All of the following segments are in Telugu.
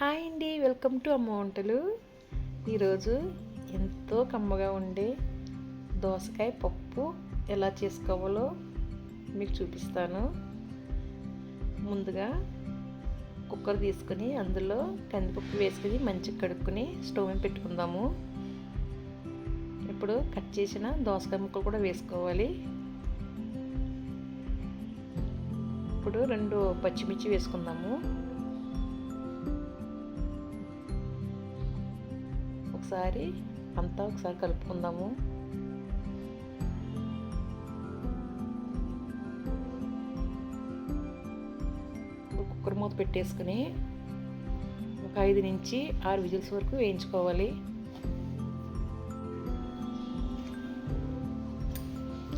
హాయ్ అండి వెల్కమ్ టు అమ్మ వంటలు. ఈరోజు ఎంతో కమ్మగా ఉండే దోసకాయ పప్పు ఎలా చేసుకోవాలో మీకు చూపిస్తాను. ముందుగా కుక్కర్ తీసుకొని అందులో కందిపప్పు వేసుకుని మంచిగా కడుక్కొని స్టవ్ మీద పెట్టుకుందాము. ఇప్పుడు కట్ చేసిన దోసకాయ ముక్కలు కూడా వేసుకోవాలి. ఇప్పుడు రెండు పచ్చిమిర్చి వేసుకుందాము. ఒకసారి అంతా ఒకసారి కలుపుకుందాము. కుక్కర్ మూత పెట్టేసుకుని ఒక ఐదు నుంచి ఆరు విజిల్స్ వరకు వేయించుకోవాలి.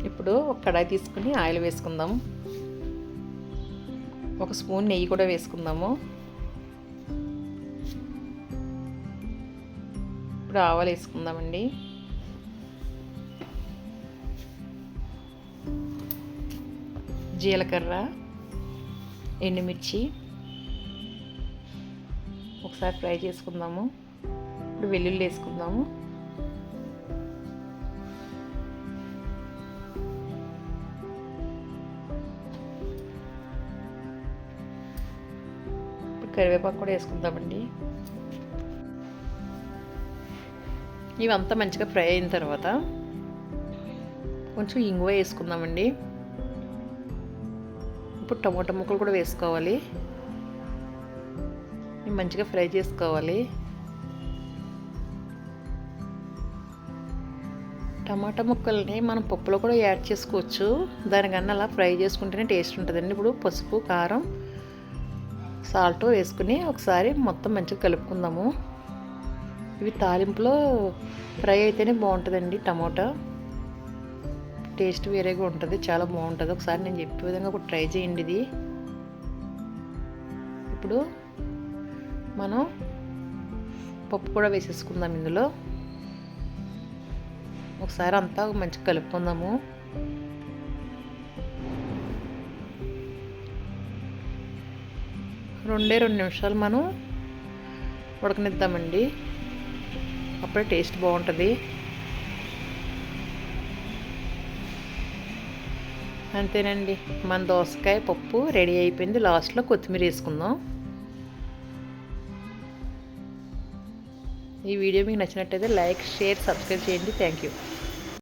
ఇప్పుడు ఒక కడాయి తీసుకుని ఆయిల్ వేసుకుందాం. ఒక స్పూన్ నెయ్యి కూడా వేసుకుందాము. ఇప్పుడు ఆవాలు వేసుకుందామండి జీలకర్ర ఎండుమిర్చి. ఒకసారి ఫ్రై చేసుకుందాము. ఇప్పుడు వెల్లుల్లి వేసుకుందాము. ఇప్పుడు కరివేపాకు కూడా వేసుకుందామండి. ఇవంతా మంచిగా ఫ్రై అయిన తర్వాత కొంచెం ఇంగువ వేసుకుందామండి. ఇప్పుడు టమాటా ముక్కలు కూడా వేసుకోవాలి. మంచిగా ఫ్రై చేసుకోవాలి. టమాటా ముక్కల్ని మనం పప్పులో కూడా యాడ్ చేసుకోవచ్చు. దానికన్నా అలా ఫ్రై చేసుకుంటేనే టేస్ట్ ఉంటుందండి. ఇప్పుడు పసుపు కారం సాల్ట్ వేసుకుని ఒకసారి మొత్తం మంచిగా కలుపుకుందాము. ఇవి తాలింపులో ఫ్రై అయితేనే బాగుంటుందండి టమోటా. టేస్ట్ వేరేగా ఉంటుంది చాలా బాగుంటుంది. ఒకసారి నేను చెప్పే విధంగా ఒక ట్రై చేయండి ఇది. ఇప్పుడు మనం పప్పు కూడా వేసేసుకుందాం ఇందులో. ఒకసారి అంతా మంచిగా కలుపుకుందాము. రెండే రెండు నిమిషాలు మనం ఉడకనిద్దామండి. అప్పుడే టేస్ట్ బాగుంటుంది. అంతేనండి. మన దోసకాయ పప్పు రెడీ అయిపోయింది. లాస్ట్లో కొత్తిమీర వేసుకుందాం. ఈ వీడియో మీకు నచ్చినట్టయితే లైక్ షేర్ సబ్స్క్రైబ్ చేయండి. Thank you.